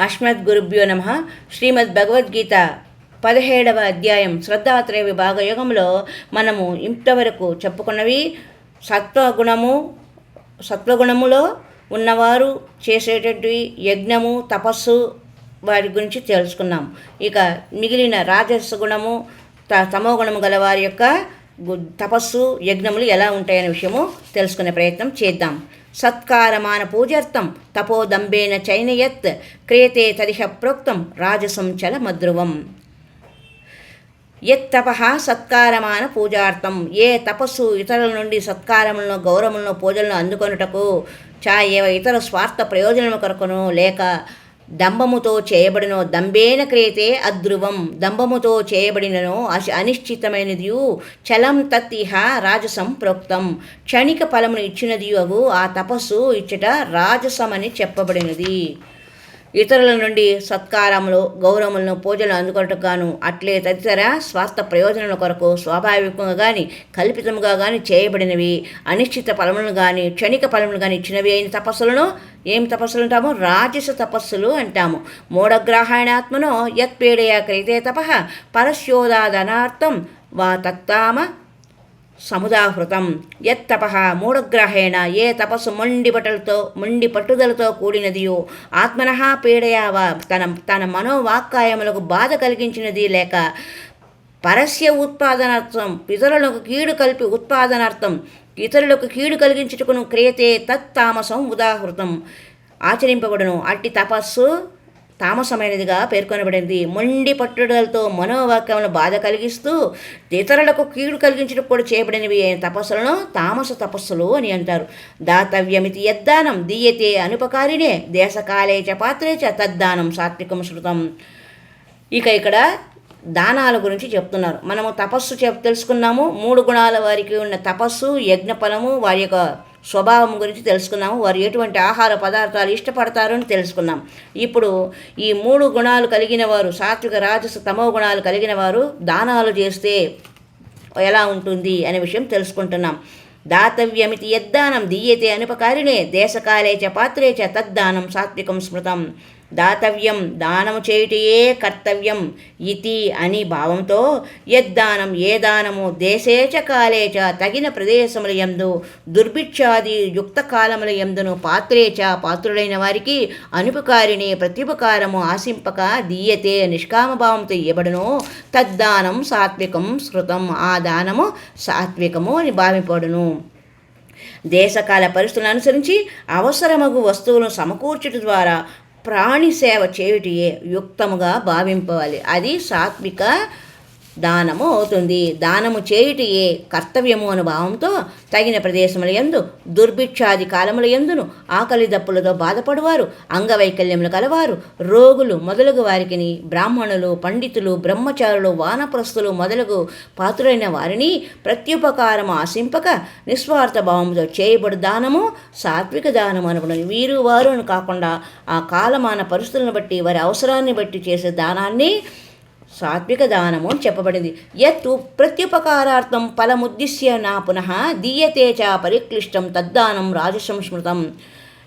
అస్మద్ గురుభ్యో నమ. శ్రీమద్ భగవద్గీత పదిహేడవ అధ్యాయం శ్రద్ధాత్రయ విభాగ యుగంలో మనము ఇంతవరకు చెప్పుకున్నవి సత్వగుణము సత్వగుణములో ఉన్నవారు చేసేటటువంటి యజ్ఞము తపస్సు వారి గురించి తెలుసుకున్నాం. ఇక మిగిలిన రాజస్సు గుణము త తమో గుణము గల వారి యొక్క గు- తపస్సు యజ్ఞములు ఎలా ఉంటాయనే విషయము తెలుసుకునే ప్రయత్నం చేద్దాం. సత్కారమాన పూజార్థం తపోదంబేన చైనయత్ క్రియతే తదిహ ప్రోక్తం రాజసం చల మద్రువం. యత్తప సత్కారమాన పూజార్థం. ఏ తపస్సు ఇతరుల నుండి సత్కారములను గౌరవములను పూజలను అందుకొనుటకు చా ఏవ ఇతర స్వార్థ ప్రయోజనము కొరకును లేక దంభముతో చేయబడినో దంబేన క్రియతే అధ్రువం దంభముతో చేయబడినను అశ అనిశ్చితమైనదియు చలం తత్తిహ రాజసం ప్రోక్తం క్షణిక ఫలమును ఇచ్చినదియు అవు ఆ తపస్సు ఇచ్చట రాజసమని చెప్పబడినది. ఇతరుల నుండి సత్కారములు గౌరవములను పూజలు అందుకొనటకు గాను అట్లే తదితర స్వార్థ ప్రయోజనాల కొరకు స్వాభావికంగా కానీ కల్పితముగా కానీ చేయబడినవి. అనిశ్చిత ఫలములను కానీ క్షణిక ఫలములు కానీ ఇచ్చినవి అయిన తపస్సులను ఏం తపస్సులు అంటాము? రాజస తపస్సులు అంటాము. మూఢగ్రాహాణాత్మనో యత్పీడయ క్రియతే తప పరస్యోదాదనార్థం వా తత్తామ సముదాహృతం. ఎత్తప మూఢగ్రహేణ ఏ తపస్సు మొండిపటలతో మొండి పట్టుదలతో కూడినదియో. ఆత్మనః పీడయావ తన తన మనోవాక్కాయములకు బాధ కలిగించినది లేక పరస్య ఉత్పాదనార్థం ఇతరులకు కీడు కలిపి ఉత్పాదనార్థం ఇతరులకు కీడు కలిగించుటకును క్రియతే తత్తామసం ఉదాహృతం. ఆచరింపబడును. అట్టి తపస్సు తామసమైనదిగా పేర్కొనబడింది. మొండి పట్టుదలతో మనోవాక్యములను బాధ కలిగిస్తూ ఇతరులకు కీడు కలిగించడం కూడా చేయబడినవి అయిన తపస్సులను తామస తపస్సులు అని అంటారు. దాతవ్యమితి యద్దానం దీయతే అనుపకారినే దేశకాలే చ పాత్రే చ తద్దానం సాత్వికం శృతం. ఇక ఇక్కడ దానాల గురించి చెప్తున్నారు. మనము తపస్సు చెప్ తెలుసుకున్నాము. మూడు గుణాల వారికి ఉన్న తపస్సు యజ్ఞఫలము వారి యొక్క స్వభావం గురించి తెలుసుకున్నాము వారు ఎటువంటి ఆహార పదార్థాలు ఇష్టపడతారు అని తెలుసుకున్నాం ఇప్పుడు ఈ మూడు గుణాలు కలిగిన వారు సాత్విక రాజస తమో గుణాలు కలిగిన వారు దానాలు చేస్తే ఎలా ఉంటుంది అనే విషయం తెలుసుకుంటున్నాం. దాతవ్యమితి యద్దానం దీయతే అనుపకారిణే దేశకాలే చ పాత్రే చ తద్దానం సాత్వికం స్మృతం. దాతవ్యం దానము చేయుటయే కర్తవ్యం ఇతి అని భావంతో యద్దానం ఏ దానము దేశే చ కాలే చ తగిన ప్రదేశముల యందు దుర్భిక్షాది యుక్త కాలముల యందును పాత్రే చ పాత్రులైన వారికి అనుపకారిణి ప్రత్యుపకారము ఆశింపక దీయతే నిష్కామభావంతో ఇవ్వబడును తద్దానం సాత్వికం శృతం ఆ దానము సాత్వికము అని భావింపడును దేశకాల పరిస్థితులను అనుసరించి అవసరమగు వస్తువులను సమకూర్చుట ద్వారా ప్రాణి సేవ చేయుటియే యుక్తముగా భావింపవాలి. అది సాత్విక దానము అవుతుంది. దానము చేయుటియే కర్తవ్యము అను భావంతో తగిన ప్రదేశముల యందు దుర్భిక్షాది కాలముల యందును ఆకలి దప్పులతో బాధపడువారు అంగవైకల్యములు కలవారు. రోగులు మొదలగు వారికిని బ్రాహ్మణులు పండితులు బ్రహ్మచారులు వానప్రస్తులు మొదలగు పాత్రులైన వారిని ప్రత్యుపకారము ఆశింపక నిస్వార్థ భావంతో చేయబడు దానము సాత్విక దానము అనుకున్నది వీరు వారు అని కాకుండా ఆ కాలమాన పరిస్థితులను బట్టి వారి అవసరాన్ని బట్టి చేసే దానాన్ని సాత్విక దానము అని చెప్పబడింది. ఎత్తు ప్రత్యుపకారార్థం ఫలముద్దిశ్య నా పునః దీయతే చ పరిక్లిష్టం తద్దానం రాజసంస్మృతం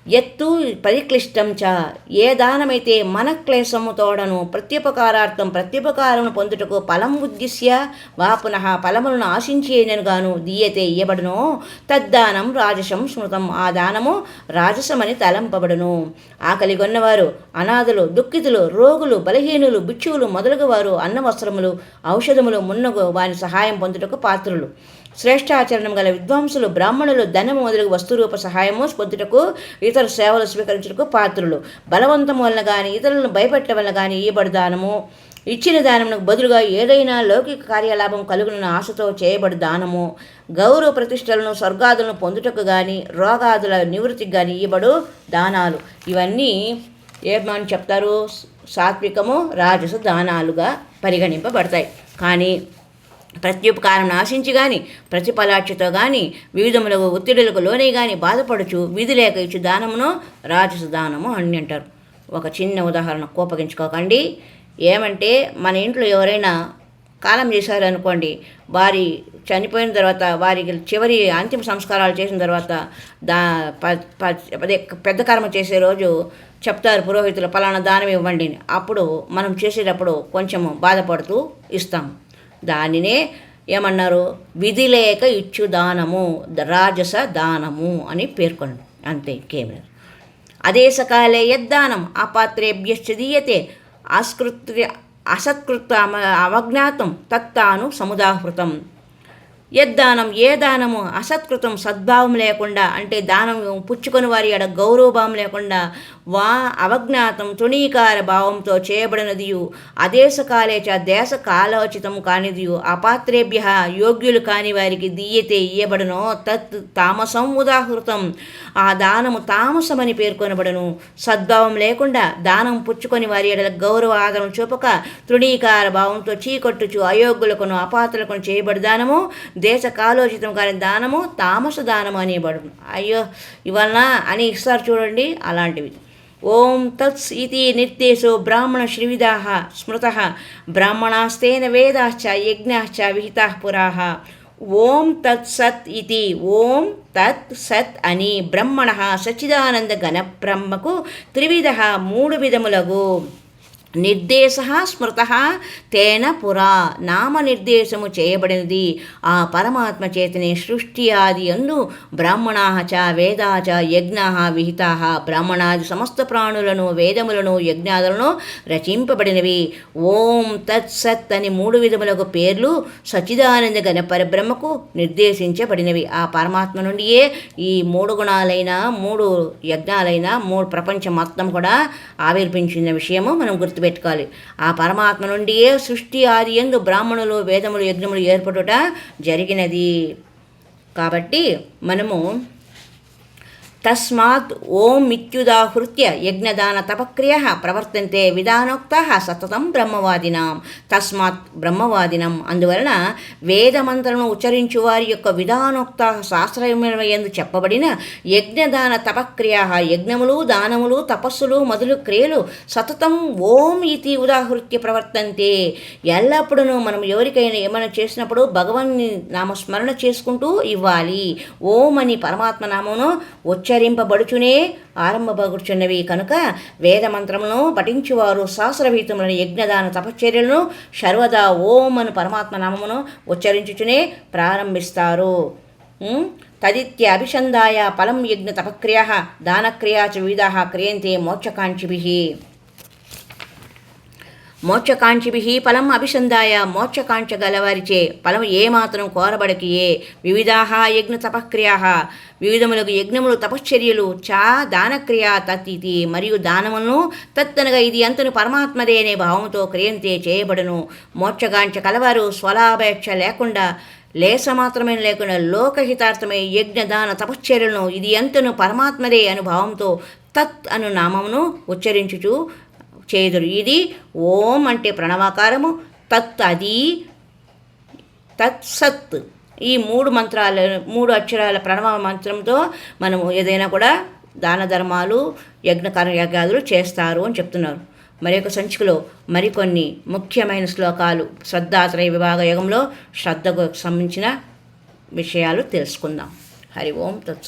ఎత్తు పరిక్లిష్టం చ. ఏ దానమైతే మనక్లేశము తోడను ప్రత్యుపకారార్థం ప్రత్యుపకారమును పొందుటకు ఫలం ఉద్దిశ్య. వా పునః ఫలములను ఆశించేనను గాను దీయతే ఇయ్యబడును. తద్దానం రాజసం స్మృతం. ఆ దానము రాజసమని తలంపబడును. ఆకలి కొన్నవారు అనాథులు దుఃఖితులు రోగులు బలహీనులు భిక్షువులు మొదలగు వారు అన్న వస్త్రములు ఔషధములు మున్నగు వారి సహాయం పొందుటకు పాత్రులు. శ్రేష్టాచరణం గల విద్వాంసులు బ్రాహ్మణులు ధనము మొదలగు వస్తురూప సహాయము పొందుటకు ఇతర సేవలు స్వీకరించుటకు పాత్రులు. బలవంతం వలన కానీ ఇతరులను భయపెట్టడం వలన కానీ ఇయ్యబడు దానము. ఇచ్చిన దానమునకు బదులుగా ఏదైనా లౌకిక కార్యలాభం కలుగునన్న ఆశతో చేయబడి దానము. గౌరవ ప్రతిష్టలను స్వర్గాదులను పొందుటకు కానీ రోగాదుల నివృత్తికి కానీ ఇవ్వబడు దానాలు. ఇవన్నీ ఏమని చెప్తారు? సాత్వికము రాజసు దానాలుగా పరిగణింపబడతాయి. కానీ ప్రత్యుపకారం ఆశించి కానీ ప్రతిఫలాక్షతో కానీ వివిధములకు ఒత్తిడులకు లోనే కానీ బాధపడుచు విధి లేక ఇచ్చు దానమును రాజసు దానము అని అంటారు ఒక చిన్న ఉదాహరణ కోపగించుకోకండి. ఏమంటే మన ఇంట్లో ఎవరైనా కాలం చేశారనుకోండి వారి చనిపోయిన తర్వాత వారికి చివరి అంతిమ సంస్కారాలు చేసిన తర్వాత దా ప- అదే పెద్ద కర్మ చేసే రోజు చెప్తారు పురోహితులు పలానా దానం ఇవ్వండి అప్పుడు మనం చేసేటప్పుడు కొంచెము బాధపడుతూ ఇస్తాం దానినే ఏమన్నారు? విధి లేక ఇచ్చు దానము రాజస దానము అని పేర్కొనండి అంతే కేవలం. అదే సకాలే యద్దానం అపాత్రేభ్యశ్చ దీయతే అస్కృత్య అసత్కృత అవజ్ఞాతం తత్తాను సముదాహృతం. యద్దానం ఏ దానము అసత్కృతం సద్భావం లేకుండా అంటే దానం పుచ్చుకొని వారి ఎడ గౌరవభావం లేకుండా వా అవజ్ఞాతం తృణీకార భావంతో చేయబడినదియు అదేశకాలే చ దేశ కాలోచితం కానిదియు అపాత్రేభ్య యోగ్యులు కాని వారికి దీయతే ఇయ్యబడనో తత్ తామసం ఉదాహృతం. ఆ దానము తామసమని పేర్కొనబడును. సద్భావం లేకుండా దానం పుచ్చుకొని వారి ఎడల గౌరవ ఆదరణ చూపక తృణీకార భావంతో చీకొట్టుచు అయోగ్యులకును అపాత్రలకును చేయబడి దానము దేశ కాలోచితం కాని దానము తామస దానము అనేబడు అయ్యో ఇవలన అని ఇస్తారు చూడండి అలాంటివి. ఓం తత్స్ ఇది నిర్దేశో బ్రాహ్మణ శ్రీవిధా స్మృత బ్రాహ్మణాస్తేన వేదాశ్చ యజ్ఞాశ్చ విహితా పురాः. ఓం తత్ సత్ ఇది ఓం తత్ సత్ అని బ్రహ్మణ సచ్చిదానంద ఘన త్రివిధ మూడు విధములగు. నిర్దేశ స్మృత తేన పురా. నామనిర్దేశము చేయబడినది. ఆ పరమాత్మ చేతనే సృష్టి ఆది అందు బ్రాహ్మణా చ వేదా చ యజ్ఞా విహితా బ్రాహ్మణాది సమస్త ప్రాణులను వేదములను యజ్ఞాదులను రచింపబడినవి. ఓం తత్సత్ అని మూడు విధములకు పేర్లు సచిదానంద గణ పరబ్రహ్మకు నిర్దేశించబడినవి. ఆ పరమాత్మ నుండియే ఈ మూడు గుణాలైన మూడు యజ్ఞాలైన మూడు ప్రపంచం మొత్తం కూడా ఆవిర్భించిన విషయము మనం గుర్తు గుర్తుపెట్టుకోవాలి. ఆ పరమాత్మ నుండియే సృష్టి ఆది ఎందు బ్రాహ్మణులు వేదములు యజ్ఞములు ఏర్పడుట జరిగినది. కాబట్టి మనము తస్మాత్ ఓం ఇత్యుదాహృత్య యజ్ఞదాన తపక్రియ ప్రవర్తంతే విధానోక్త సతతం బ్రహ్మవాదినాం. తస్మాత్ బ్రహ్మవాదినం. అందువలన వేదమంత్రను ఉచ్చరించు వారి యొక్క విధానోక్త శాస్త్రయందు చెప్పబడిన యజ్ఞదాన తపక్రియ యజ్ఞములు దానములు తపస్సులు మొదలు క్రియలు సతతం ఓం ఇది ఉదాహృత్య ప్రవర్తంతే. ఎల్లప్పుడూ మనం ఎవరికైనా ఏమైనా చేసినప్పుడు భగవన్ నామస్మరణ చేసుకుంటూ ఇవ్వాలి. ఓం అని పరమాత్మ నామమును ఉచ్చరింపబడుచునే ఆరంభబడుచున్నవి కనుక వేదమంత్రములను పఠించువారు శాస్త్రవీతములను యజ్ఞదాన తపశ్చర్యలను సర్వదా ఓం అను పరమాత్మ నామమును ఉచ్చరించుచునే ప్రారంభిస్తారు. తదిత్య అభిషందాయ ఫలం యజ్ఞ తపక్రియ దానక్రియా చ వివిధ క్రియంతే మోక్షకాంక్షిభి. మోక్షకాంక్షిభి ఫలం అభిసందాయ మోక్షకాంక్ష గలవారిచే ఫలం ఏమాత్రం కోరబడకియే. వివిధాహ యజ్ఞ తపక్రియా. వివిధములకు యజ్ఞములు తపశ్చర్యలు చా దానక్రియ తత్తితి మరియు దానములను తత్తనగా ఇది అంతను పరమాత్మదే అనే భావంతో క్రియంతే చేయబడును. మోక్షకాంక్ష కలవారు స్వలాభేక్ష లేకుండా లేస మాత్రమే లేకుండా లోకహితార్థమై యజ్ఞదాన తపశ్చర్యలను ఇది ఎంతను పరమాత్మదే అనుభావంతో తత్ అను నామమును ఉచ్చరించుచు చేదురు. ఇది ఓం అంటే ప్రణవాకారము తత్ అది తత్ సత్. ఈ మూడు మంత్రాల మూడు అక్షరాల ప్రణవ మంత్రంతో మనము ఏదైనా కూడా దాన ధర్మాలు యజ్ఞ యజ్ఞాదులు చేస్తారు అని చెప్తున్నారు. మరి యొక్క సంచికలో మరికొన్ని ముఖ్యమైన శ్లోకాలు శ్రద్ధాత్రయ విభాగ యుగంలో శ్రద్ధకు సంబంధించిన విషయాలు తెలుసుకుందాం. హరి ఓం తత్స